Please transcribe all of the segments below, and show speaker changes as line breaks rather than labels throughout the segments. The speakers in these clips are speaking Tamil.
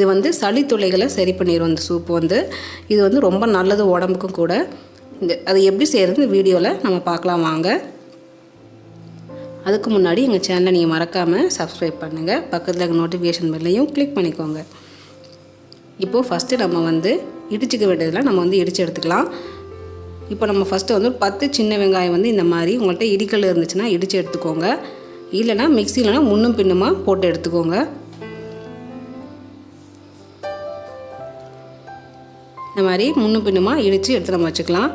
இது வந்து சளி தொல்லைகளை சரி பண்ணிடும் இந்த சூப்பு வந்து. இது வந்து ரொம்ப நல்லது உடம்புக்கும் கூட. இந்த அது எப்படி செய்கிறது வீடியோவில் நம்ம பார்க்கலாம் வாங்க. அதுக்கு முன்னாடி எங்கள் சேனலை நீங்கள் மறக்காமல் சப்ஸ்கிரைப் பண்ணுங்கள் பக்கத்தில் இருக்க நோட்டிஃபிகேஷன் பெல்லையும் கிளிக் பண்ணிக்கோங்க. இப்போது ஃபஸ்ட்டு நம்ம வந்து இடிச்சுக்க வேண்டியதெல்லாம் நம்ம வந்து இடித்து எடுத்துக்கலாம். இப்போ நம்ம ஃபஸ்ட்டு வந்து ஒரு பத்து சின்ன வெங்காயம் வந்து இந்த மாதிரி உங்கள்கிட்ட இடிக்கல் இருந்துச்சுன்னா இடித்து எடுத்துக்கோங்க. இல்லைனா மிக்சிலனா முன்னும் பின்னுமா போட்டு எடுத்துக்கோங்க. இந்த மாதிரி முன்னும் பின்னுமா இடித்து எடுத்து நம்ம வச்சுக்கலாம்.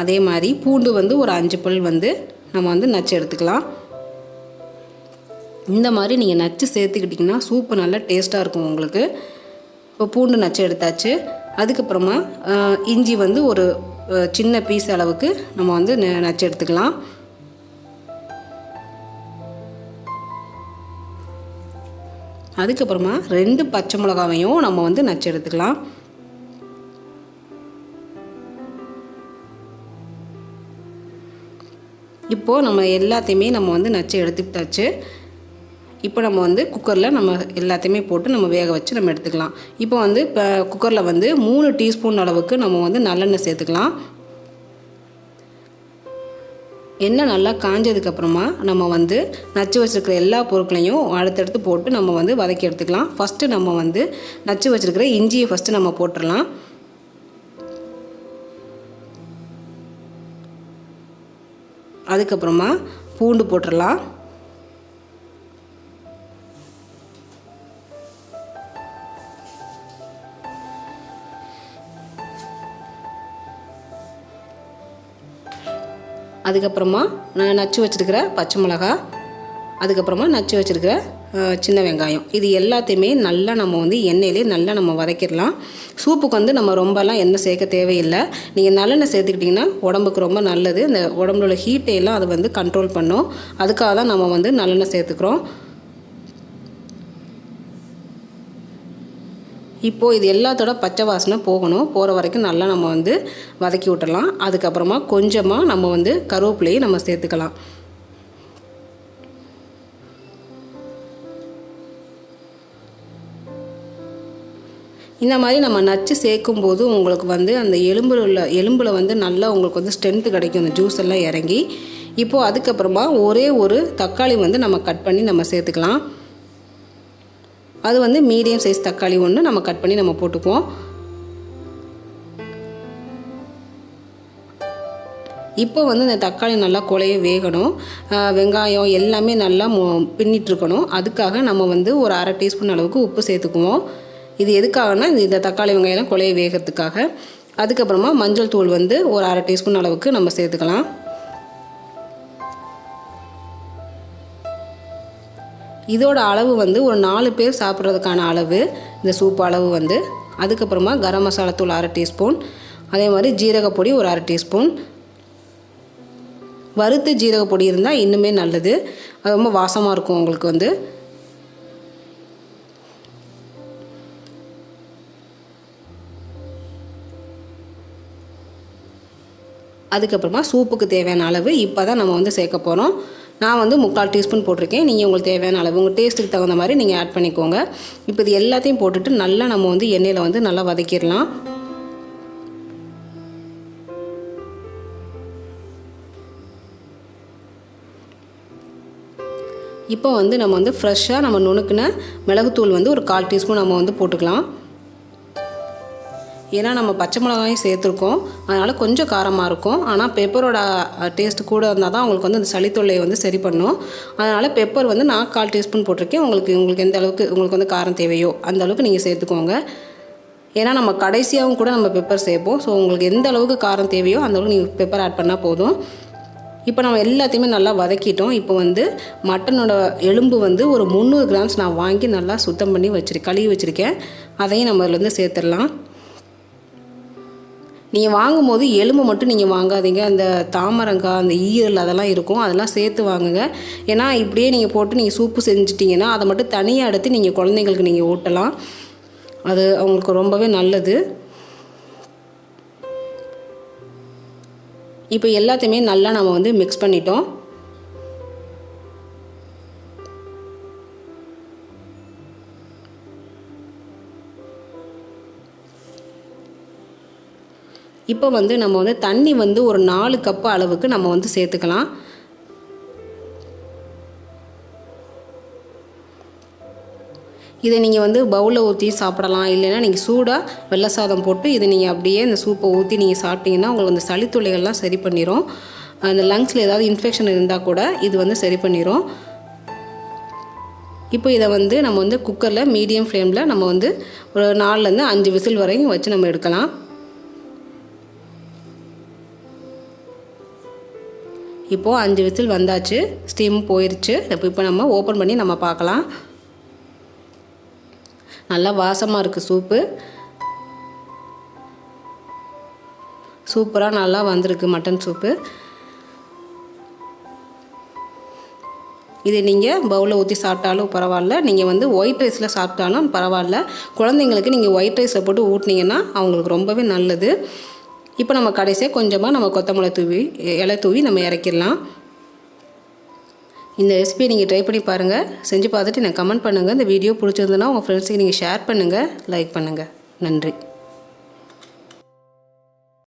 அதே மாதிரி பூண்டு வந்து ஒரு அஞ்சு பல் வந்து நம்ம வந்து நச்சு எடுத்துக்கலாம். இந்த மாதிரி நீங்கள் நச்சு சேர்த்துக்கிட்டிங்கன்னா சூப்பு நல்லா டேஸ்ட்டாக இருக்கும் உங்களுக்கு. இப்போ பூண்டு நச்சு எடுத்தாச்சு. அதுக்கப்புறமா இஞ்சி வந்து ஒரு சின்ன பீஸ் அளவுக்கு நம்ம வந்து நச்சு எடுத்துக்கலாம். அதுக்கப்புறமா ரெண்டு பச்சை மிளகாவையும் நம்ம வந்து நச்சு எடுத்துக்கலாம். இப்போது நம்ம எல்லாத்தையுமே நம்ம வந்து நச்சு எடுத்துக்கிட்டாச்சு. இப்போ நம்ம வந்து குக்கரில் நம்ம எல்லாத்தையுமே போட்டு நம்ம வேக வச்சு நம்ம எடுத்துக்கலாம். இப்போ வந்து இப்போ குக்கரில் வந்து மூணு டீஸ்பூன் அளவுக்கு நம்ம வந்து நல்லெண்ணெய் சேர்த்துக்கலாம். எண்ணெய் நல்லா காஞ்சதுக்கப்புறமா நம்ம வந்து நச்சு வச்சுருக்கிற எல்லா பொருட்களையும் அடுத்தடுத்து போட்டு நம்ம வந்து வதக்கி எடுத்துக்கலாம். ஃபஸ்ட்டு நம்ம வந்து நச்சு வச்சுருக்கிற இஞ்சியை ஃபஸ்ட்டு நம்ம போட்டுடலாம். அதுக்கப்புறமா பூண்டு போட்டுடலாம் அதுக்கப்புறமா நான் நச்சு வச்சுருக்கிற பச்சை மிளகா அதுக்கப்புறமா நச்சு வச்சுருக்கிற சின்ன வெங்காயம். இது எல்லாத்தையுமே நல்லா நம்ம வந்து எண்ணெயிலே நல்லா நம்ம வதக்கிடலாம். சூப்புக்கு வந்து நம்ம ரொம்பலாம் எண்ணெய் சேர்க்க தேவையில்லை. நீங்கள் நல்லெண்ணெய் சேர்த்துக்கிட்டிங்கன்னா உடம்புக்கு ரொம்ப நல்லது. இந்த உடம்புல உள்ள ஹீட்டையெல்லாம் அது வந்து கண்ட்ரோல் பண்ணும். அதுக்காக தான் நம்ம வந்து நல்லெண்ணெய் சேர்த்துக்கிறோம். இப்போது இது எல்லாத்தோட பச்சை வாசனை போகணும். போகிற வரைக்கும் நல்லா நம்ம வந்து வதக்கி விட்டுடலாம். அதுக்கப்புறமா கொஞ்சமாக நம்ம வந்து கருவேப்பிலையும் நம்ம சேர்த்துக்கலாம். இந்த மாதிரி நம்ம நச்சு சேர்க்கும் போது உங்களுக்கு வந்து அந்த எலும்பில் உள்ள எலும்பில் வந்து நல்லா உங்களுக்கு வந்து ஸ்ட்ரென்த்து கிடைக்கும். அந்த ஜூஸ் எல்லாம் இறங்கி. இப்போது அதுக்கப்புறமா ஒரே ஒரு தக்காளி வந்து நம்ம கட் பண்ணி நம்ம சேர்த்துக்கலாம். அது வந்து மீடியம் சைஸ் தக்காளி ஒன்று நம்ம கட் பண்ணி நம்ம போட்டுக்குவோம். இப்போ வந்து இந்த தக்காளி நல்லா குழைய வேகணும். வெங்காயம் எல்லாமே நல்லா பின்னிட்டுருக்கணும் அதுக்காக நம்ம வந்து ஒரு அரை டீஸ்பூன் அளவுக்கு உப்பு சேர்த்துக்குவோம். இது எதுக்காகனா இந்த தக்காளி வெங்காயம் குழைய வேகிறதுக்காக அதுக்கப்புறமா மஞ்சள் தூள் வந்து ஒரு அரை டீஸ்பூன் அளவுக்கு நம்ம சேர்த்துக்கலாம். இதோட அளவு வந்து ஒரு நாலு பேர் சாப்பிட்றதுக்கான அளவு இந்த சூப் அளவு வந்து. அதுக்கப்புறமா கரம் மசாலா தூள் அரை டீஸ்பூன். அதே மாதிரி ஜீரகப்பொடி ஒரு அரை டீஸ்பூன். வறுத்து ஜீரகப்பொடி இருந்தால் இன்னுமே நல்லது. அது ரொம்ப வாசமாக இருக்கும் உங்களுக்கு வந்து. அதுக்கப்புறமா சூப்புக்கு தேவையான அளவு இப்போ தான் நம்ம வந்து சேர்க்க போகிறோம் நான் வந்து முக்கால் டீஸ்பூன் போட்டிருக்கேன். நீங்கள் உங்களுக்கு தேவையான அளவு உங்கள் டேஸ்ட்டுக்கு தகுந்த மாதிரி நீங்கள் ஆட் பண்ணிக்கோங்க. இப்போ இது எல்லாத்தையும் போட்டுட்டு நல்லா நம்ம வந்து எண்ணெயில் வந்து நல்லா வதக்கிடலாம். இப்போ வந்து நம்ம வந்து ஃப்ரெஷ்ஷாக நம்ம நுணுக்கின மிளகுத்தூள் வந்து ஒரு கால் டீஸ்பூன் நம்ம வந்து போட்டுக்கலாம். ஏன்னா நம்ம பச்சை மிளகாயும் சேர்த்துருக்கோம். அதனால் கொஞ்சம் காரமாக இருக்கும். ஆனால் பெப்பரோட டேஸ்ட் கூட இருந்தால் தான் உங்களுக்கு வந்து அந்த சளி தொல்லையை வந்து சரி பண்ணும். அதனால் பெப்பர் வந்து நான் கால் டீஸ்பூன் போட்டிருக்கேன். உங்களுக்கு உங்களுக்கு எந்த அளவுக்கு உங்களுக்கு வந்து காரம் தேவையோ அந்த அளவுக்கு நீங்கள் சேர்த்துக்கோங்க. ஏன்னா நம்ம கடைசியாகவும் கூட நம்ம பெப்பர் சேர்ப்போம். ஸோ உங்களுக்கு எந்த அளவுக்கு காரம் தேவையோ அந்த அளவுக்கு நீங்கள் பெப்பர் ஆட் பண்ணால் போதும். இப்போ நம்ம எல்லாத்தையுமே நல்லா வதக்கிட்டோம். இப்போ வந்து மட்டனோட எலும்பு வந்து ஒரு முந்நூறு கிராம்ஸ் நான் வாங்கி நல்லா சுத்தம் பண்ணி வச்சுருக்கேன் கழுவி வச்சுருக்கேன். அதையும் நம்ம அதில் வந்து சேர்த்துடலாம். நீங்கள் வாங்கும்போது எலும்பு மட்டும் நீங்கள் வாங்காதீங்க. அந்த தாமரங்காய் அந்த ஈரல் அதெல்லாம் இருக்கும். அதெல்லாம் சேர்த்து வாங்குங்க. ஏன்னா இப்படியே நீங்கள் போட்டு நீங்கள் சூப்பு செஞ்சிட்டிங்கன்னா அதை மட்டும் தனியாக எடுத்து நீங்கள் குழந்தைங்களுக்கு நீங்கள் ஊட்டலாம். அது அவங்களுக்கு ரொம்பவே நல்லது. இப்போ எல்லாத்தையுமே நல்லா நம்ம வந்து மிக்ஸ் பண்ணிட்டோம். இப்போ வந்து நம்ம வந்து தண்ணி வந்து ஒரு நாலு கப்பு அளவுக்கு நம்ம வந்து சேர்த்துக்கலாம். இதை நீங்கள் வந்து பவுலில் ஊற்றி சாப்பிடலாம். இல்லைன்னா நீங்கள் சூடாக வெள்ளை சாதம் போட்டு இதை நீங்கள் அப்படியே இந்த சூப்பை ஊற்றி நீங்கள் சாப்பிட்டீங்கன்னா உங்களுக்கு அந்த சளித்துளைகள்லாம் சரி பண்ணிடும் அந்த லங்ஸில் ஏதாவது இன்ஃபெக்ஷன் இருந்தால் கூட இது வந்து சரி பண்ணிடும் இப்போ இதை வந்து நம்ம வந்து குக்கரில் மீடியம் ஃப்ளேமில் நம்ம வந்து ஒரு நாலுலேருந்து அஞ்சு விசில் வரையும் வச்சு நம்ம எடுக்கலாம். இப்போது அஞ்சு விசில் வந்தாச்சு ஸ்டீம் போயிடுச்சு இப்போ இப்போ நம்ம ஓப்பன் பண்ணி நம்ம பார்க்கலாம். நல்லா வாசமாக இருக்குது சூப்பு. சூப்பராக நல்லா வந்திருக்கு மட்டன் சூப்பு. இது நீங்கள் பவுலில் ஊற்றி சாப்பிட்டாலும் பரவாயில்ல. நீங்கள் வந்து ஒயிட் ரைஸில் சாப்பிட்டாலும் பரவாயில்ல. குழந்தைங்களுக்கு நீங்கள் ஒயிட் ரைஸை போட்டு ஊட்டினீங்கன்னா அவங்களுக்கு ரொம்பவே நல்லது. இப்போ நம்ம கடைசியாக கொஞ்சமாக நம்ம கொத்தமல்லி தூவி இலை தூவி நம்ம இறக்கிடலாம். இந்த ரெசிபியை நீங்கள் ட்ரை பண்ணி பாருங்கள் செஞ்சு பார்த்துட்டு எனக்கு கமெண்ட் பண்ணுங்கள் இந்த வீடியோ பிடிச்சிருந்துன்னா உங்கள் ஃப்ரெண்ட்ஸுக்கு நீங்கள் ஷேர் பண்ணுங்கள் லைக் பண்ணுங்கள் நன்றி.